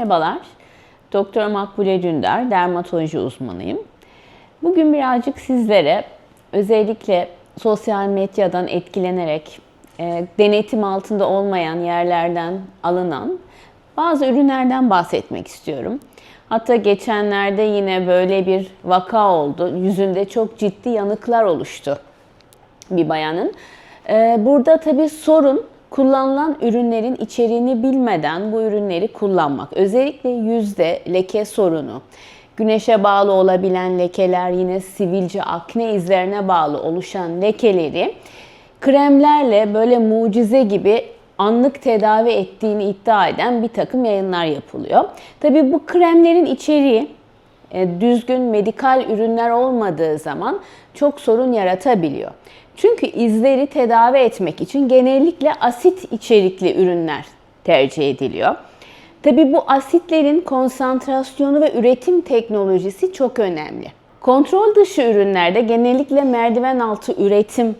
Merhabalar, Doktor Makbule Dündar, dermatoloji uzmanıyım. Bugün birazcık sizlere özellikle sosyal medyadan etkilenerek e, denetim altında olmayan yerlerden alınan bazı ürünlerden bahsetmek istiyorum. Hatta geçenlerde yine böyle bir vaka oldu. Yüzünde çok ciddi yanıklar oluştu bir bayanın. Ee, burada tabii sorun kullanılan ürünlerin içeriğini bilmeden bu ürünleri kullanmak. Özellikle yüzde leke sorunu, güneşe bağlı olabilen lekeler, yine sivilce, akne izlerine bağlı oluşan lekeleri kremlerle böyle mucize gibi anlık tedavi ettiğini iddia eden bir takım yayınlar yapılıyor. Tabii bu kremlerin içeriği düzgün medikal ürünler olmadığı zaman çok sorun yaratabiliyor. Çünkü izleri tedavi etmek için genellikle asit içerikli ürünler tercih ediliyor. Tabi bu asitlerin konsantrasyonu ve üretim teknolojisi çok önemli. Kontrol dışı ürünlerde genellikle merdiven altı üretim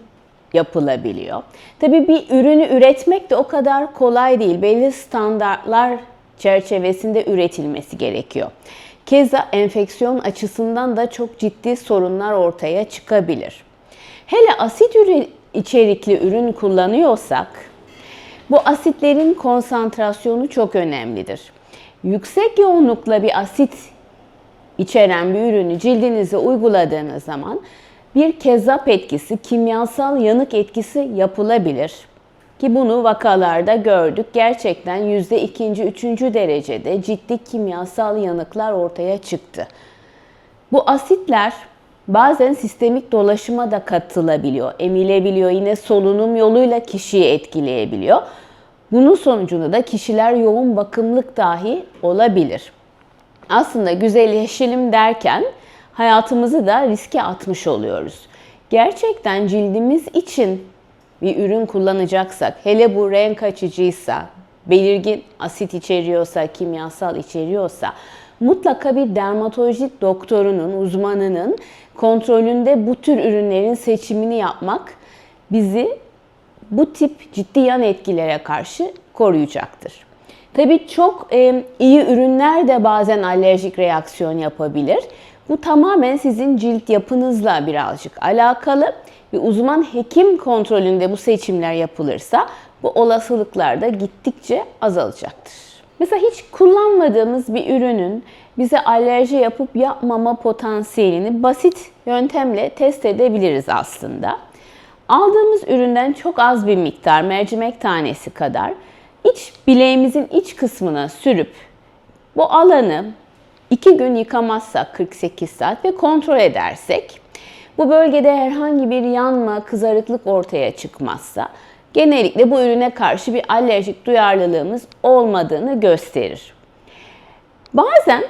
yapılabiliyor. Tabi bir ürünü üretmek de o kadar kolay değil. Belli standartlar çerçevesinde üretilmesi gerekiyor. Keza enfeksiyon açısından da çok ciddi sorunlar ortaya çıkabilir. Hele asit içerikli ürün kullanıyorsak bu asitlerin konsantrasyonu çok önemlidir. Yüksek yoğunlukla bir asit içeren bir ürünü cildinize uyguladığınız zaman bir kezap etkisi, kimyasal yanık etkisi yapılabilir. Ki bunu vakalarda gördük. Gerçekten yüzde ikinci, üçüncü derecede ciddi kimyasal yanıklar ortaya çıktı. Bu asitler bazen sistemik dolaşıma da katılabiliyor, emilebiliyor. Yine solunum yoluyla kişiyi etkileyebiliyor. Bunun sonucunda da kişiler yoğun bakımlık dahi olabilir. Aslında güzelleşelim derken hayatımızı da riske atmış oluyoruz. Gerçekten cildimiz için bir ürün kullanacaksak, hele bu renk açıcıysa, belirgin asit içeriyorsa, kimyasal içeriyorsa mutlaka bir dermatolojik doktorunun, uzmanının kontrolünde bu tür ürünlerin seçimini yapmak bizi bu tip ciddi yan etkilere karşı koruyacaktır. Tabii çok e, iyi ürünler de bazen alerjik reaksiyon yapabilir. Bu tamamen sizin cilt yapınızla birazcık alakalı. Bir uzman hekim kontrolünde bu seçimler yapılırsa bu olasılıklar da gittikçe azalacaktır. Mesela hiç kullanmadığımız bir ürünün bize alerji yapıp yapmama potansiyelini basit yöntemle test edebiliriz aslında. Aldığımız üründen çok az bir miktar mercimek tanesi kadar iç bileğimizin iç kısmına sürüp bu alanı 2 gün yıkamazsak 48 saat ve kontrol edersek bu bölgede herhangi bir yanma, kızarıklık ortaya çıkmazsa genellikle bu ürüne karşı bir alerjik duyarlılığımız olmadığını gösterir. Bazen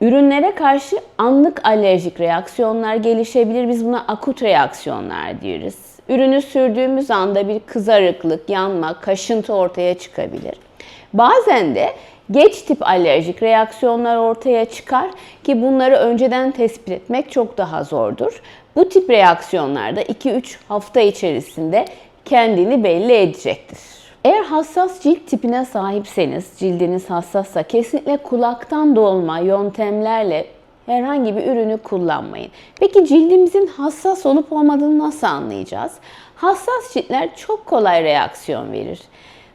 ürünlere karşı anlık alerjik reaksiyonlar gelişebilir. Biz buna akut reaksiyonlar diyoruz. Ürünü sürdüğümüz anda bir kızarıklık, yanma, kaşıntı ortaya çıkabilir. Bazen de geç tip alerjik reaksiyonlar ortaya çıkar ki bunları önceden tespit etmek çok daha zordur. Bu tip reaksiyonlarda 2-3 hafta içerisinde kendini belli edecektir. Eğer hassas cilt tipine sahipseniz, cildiniz hassassa kesinlikle kulaktan dolma yöntemlerle herhangi bir ürünü kullanmayın. Peki cildimizin hassas olup olmadığını nasıl anlayacağız? Hassas ciltler çok kolay reaksiyon verir.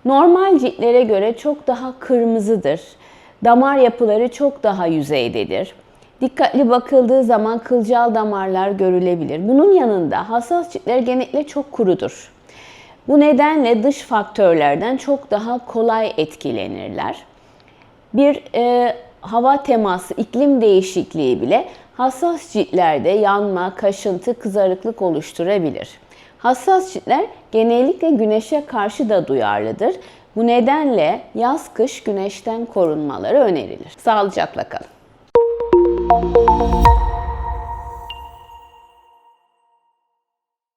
Normal ciltlere göre çok daha kırmızıdır. Damar yapıları çok daha yüzeydedir. Dikkatli bakıldığı zaman kılcal damarlar görülebilir. Bunun yanında hassas ciltler genellikle çok kurudur. Bu nedenle dış faktörlerden çok daha kolay etkilenirler. Bir e, hava teması, iklim değişikliği bile hassas ciltlerde yanma, kaşıntı, kızarıklık oluşturabilir. Hassas ciltler genellikle güneşe karşı da duyarlıdır. Bu nedenle yaz-kış güneşten korunmaları önerilir. Sağlıcakla kalın.